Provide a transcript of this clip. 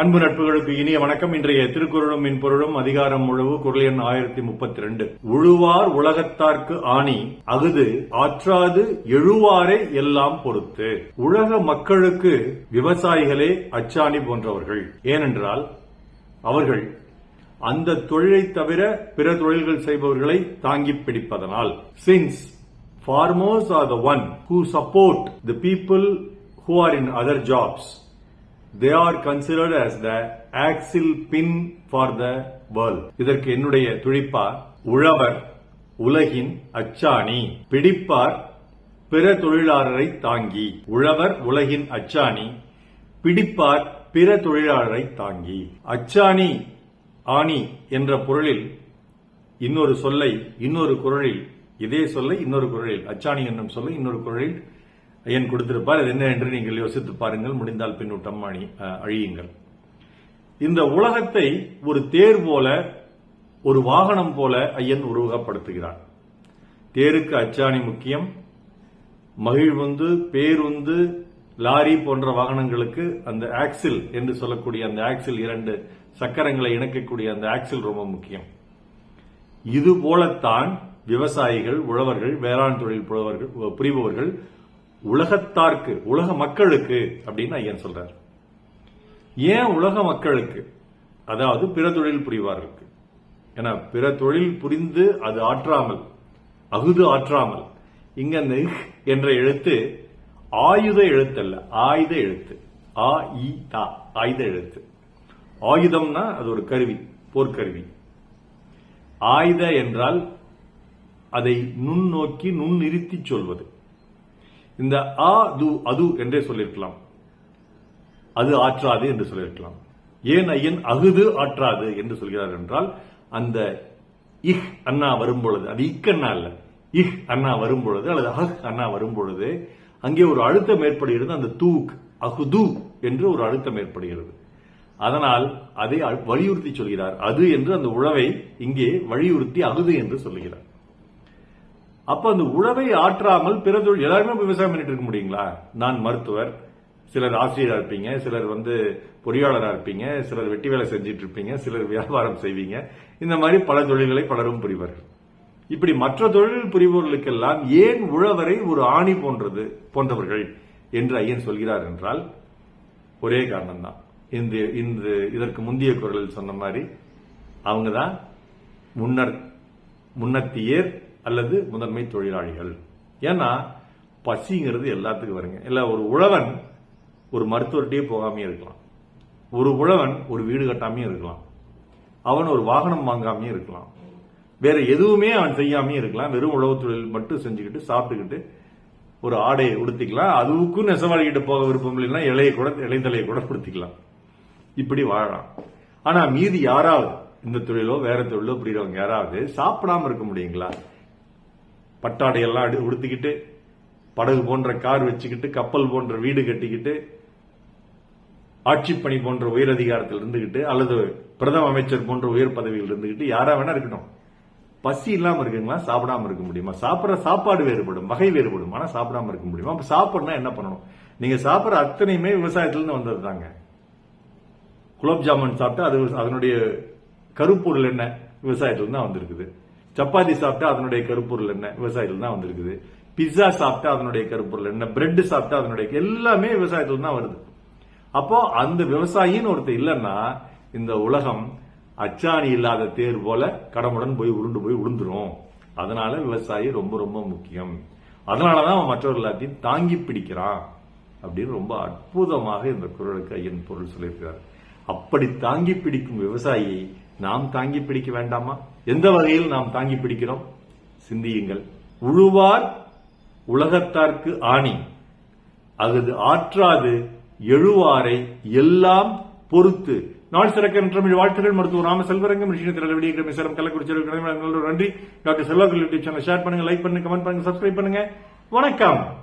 அன்பு நட்புகளுக்கு இனிய வணக்கம். இன்றைய திருக்குறளும் மின்பொருளும் அதிகாரம் உழவு குரல் எண் ஆயிரத்தி முப்பத்தி ரெண்டு உழுவார் உலகத்தார்க்கு ஆணி அகுது ஆற்றாது எழுவாரே எல்லாம் பொறுத்து. உலக மக்களுக்கு விவசாயிகளே அச்சாணி போன்றவர்கள். ஏனென்றால் அவர்கள் அந்த தொழிலை தவிர பிற தொழில்கள் செய்பவர்களை தாங்கி பிடிப்பதனால். Since farmers are the one who support the people who are in other jobs they are considered as the axle pin for the world இதற்கு என்னுடைய துழிப்பா உழவர் உலகின் அச்சாணி. பிடிப்பார் பிற தொழிலாளரை தாங்கி. உழவர் உலகின் அச்சாணி. பிடிப்பார் பிற தொழிலாளரை தாங்கி. அச்சாணி ஆணி என்ற பொருளில் இன்னொரு சொல்லை இன்னொரு குரலில் இதே சொல்லை இன்னொரு குரலில் அச்சாணி என்னும் சொல்லை இன்னொரு குரலில் ஐயன் கொடுத்திருப்பார். அது என்ன என்று நீங்கள் யோசித்து பாருங்கள். முடிந்தால் பின்னூட்டம் அணி அழியுங்கள். இந்த உலகத்தை ஒரு தேர் போல ஒரு வாகனம் போல ஐயன் உருவகப்படுத்துகிறார். தேருக்கு அச்சாணி முக்கியம். மகிழ்வுந்து பேருந்து லாரி போன்ற வாகனங்களுக்கு அந்த ஆக்சில் என்று சொல்லக்கூடிய அந்த ஆக்சில் இரண்டு சக்கரங்களை இணைக்கக்கூடிய அந்த ஆக்சில் ரொம்ப முக்கியம். இது போலத்தான் விவசாயிகள் உழவர்கள் வேளாண் தொழில் புலவர்கள் புரிபவர்கள் உலகத்தார்க்கு உலக மக்களுக்கு அப்படின்னு ஐயன் சொல்றார். ஏன் உலக மக்களுக்கு? அதாவது பிற தொழில் புரிவார்களுக்கு. ஏன்னா பிற தொழில் புரிந்து அது ஆற்றாமல் அகுது ஆற்றாமல் இங்க என்ற எழுத்து ஆயுத எழுத்தல்ல ஆயுத எழுத்து. ஆ இ தா ஆயுத எழுத்து. ஆயுதம்னா அது ஒரு கருவி போர்க்கருவி. ஆயுத என்றால் அதை நுண்ணோக்கி நுண்ணிறுத்தி சொல்வது. இந்த ஆ து அது என்றே சொல்லியிருக்கலாம். அது ஆற்றாது என்று சொல்லியிருக்கலாம். ஏன் ஐயன் அகுது ஆற்றாது என்று சொல்கிறார் என்றால் அந்த இஹ் அண்ணா வரும்பொழுது அது இக் அண்ணா அல்ல இஹ் அண்ணா வரும்பொழுது அல்லது அஹ் அண்ணா வரும்பொழுது அங்கே ஒரு அழுத்தம் ஏற்படுகிறது அந்த தூக் அகுது என்று ஒரு அழுத்தம் ஏற்படுகிறது. அதனால் அதை வலியுறுத்தி சொல்கிறார். அது என்று அந்த உழவை இங்கே வலியுறுத்தி அகுது என்று சொல்லுகிறார். அப்ப அந்த உழவை ஆற்றாமல் பிற தொழில் எல்லாருமே விவசாயம் பண்ணிட்டு இருக்க முடியுங்களா? நான் மருத்துவர். சிலர் ஆசிரியராக இருப்பீங்க. சிலர் வந்து பொறியாளராக இருப்பீங்க. சிலர் வெட்டி வேலை செஞ்சுட்டு இருப்பீங்க. சிலர் வியாபாரம் செய்வீங்க. இந்த மாதிரி பல தொழில்களை பலரும் புரிவார்கள் இப்படி மற்ற தொழில் புரிபவர்களுக்கெல்லாம் ஏன் உழவரை ஒரு ஆணி போன்றது போன்றவர்கள் என்று ஐயன் சொல்கிறார் என்றால் ஒரே காரணம் தான் இந்த இந்த இதற்கு முந்தைய குரலில் சொன்ன மாதிரி அவங்க தான் முன்னர் முன்னத்தியர் அல்லது முதன்மை தொழிலாளிகள். ஏன்னா பசிங்கிறது எல்லாத்துக்கும் வருங்க. இல்லை ஒரு உழவன் ஒரு மருத்துவர்கிட்டயே போகாமையே இருக்கலாம். ஒரு உழவன் ஒரு வீடு கட்டாமையும் இருக்கலாம். அவன் ஒரு வாகனம் வாங்காமையும் இருக்கலாம். வேற எதுவுமே அவன் செய்யாமையும் இருக்கலாம். வெறும் உழவு தொழில் மட்டும் செஞ்சுக்கிட்டு சாப்பிட்டுக்கிட்டு ஒரு ஆடையை உடுத்திக்கலாம். அதுவுக்கும் நெசவாளிகிட்ட போக விருப்பம் இல்லைன்னா இலையை கூட இலைத்தலையை கூட கொடுத்திக்கலாம் இப்படி வாழலாம். ஆனா மீதி யாராவது இந்த தொழிலோ வேற தொழிலோ புரியறவங்க யாராவது சாப்பிடாம இருக்க முடியுங்களா? பட்டாடையெல்லாம் அடி- உடுத்திக்கிட்டு படகு போன்ற கார் வச்சுக்கிட்டு கப்பல் போன்ற வீடு கட்டிக்கிட்டு ஆட்சிப்பணி போன்ற உயர் அதிகாரத்தில் இருந்துகிட்டு அல்லது பிரதம அமைச்சர் போன்ற உயர் பதவியில் இருந்துகிட்டு யாரா வேணா இருக்கட்டும். பசி இல்லாம இருக்குங்களா? சாப்பிடாம இருக்க முடியுமா? சாப்பிடுற சாப்பாடு வேறுபடும் வகை வேறுபடும் ஆனா சாப்பிடாம இருக்க முடியுமா? அப்ப சாப்பிடணும்னா என்ன பண்ணணும்? நீங்க சாப்பிடுற அத்தனையுமே விவசாயத்திலிருந்து வந்தது தாங்க. குலோப் ஜாமுன் சாப்பிட்டா அது அதனுடைய கருப்பொருள் என்ன? விவசாயத்திலிருந்து தான் வந்திருக்குது. சப்பாத்தி சாப்பிட்டா அதனுடைய கருப்பொருள் என்ன? விவசாயத்தில் தான் வந்திருக்குது. பிஸ்ஸா சாப்பிட்டா அதனுடைய கருப்பொருள் என்ன? பிரெட் சாப்பிட்டா அதனுடைய எல்லாமே விவசாயத்தில் தான் வருது. அப்போ அந்த விவசாயின்னு ஒருத்தர் இல்லைன்னா இந்த உலகம் அச்சாணி இல்லாத தேர் போல கடமுடன் போய் உருண்டு போய் உளுந்துரும். அதனால விவசாயி ரொம்ப ரொம்ப முக்கியம். அதனாலதான் அவன் மற்றவர்கள் எல்லாத்தையும் தாங்கி பிடிக்கிறான் அப்படின்னு ரொம்ப அற்புதமாக இந்த குரலுக்கு ஐயன் பொருள் சொல்லியிருக்கிறார். அப்படி தாங்கி பிடிக்கும் விவசாயி நாம் தாங்கி பிடிக்க வேண்டாமா? எந்த வகையில் நாம் தாங்கி பிடிக்கிறோம்? சிந்தியுங்கள். உழுவார் உலகத்தார்க்கு ஆணி. அகுது ஆற்றாது எழுவாரை எல்லாம் பொறுத்து. நாள் சிறக்க தமிழ் வாழ்த்துகள். மருத்துவ ராம செல்வரங்கம் ரிஷினத்தில் விடிய மிசரம் கள்ளக்குறிச்சி நன்றி. Doctor Selva YouTube channel share பண்ணுங்க லைக் பண்ணுங்க கமெண்ட் பண்ணுங்க சப்ஸ்கிரைப் பண்ணுங்க. வணக்கம்.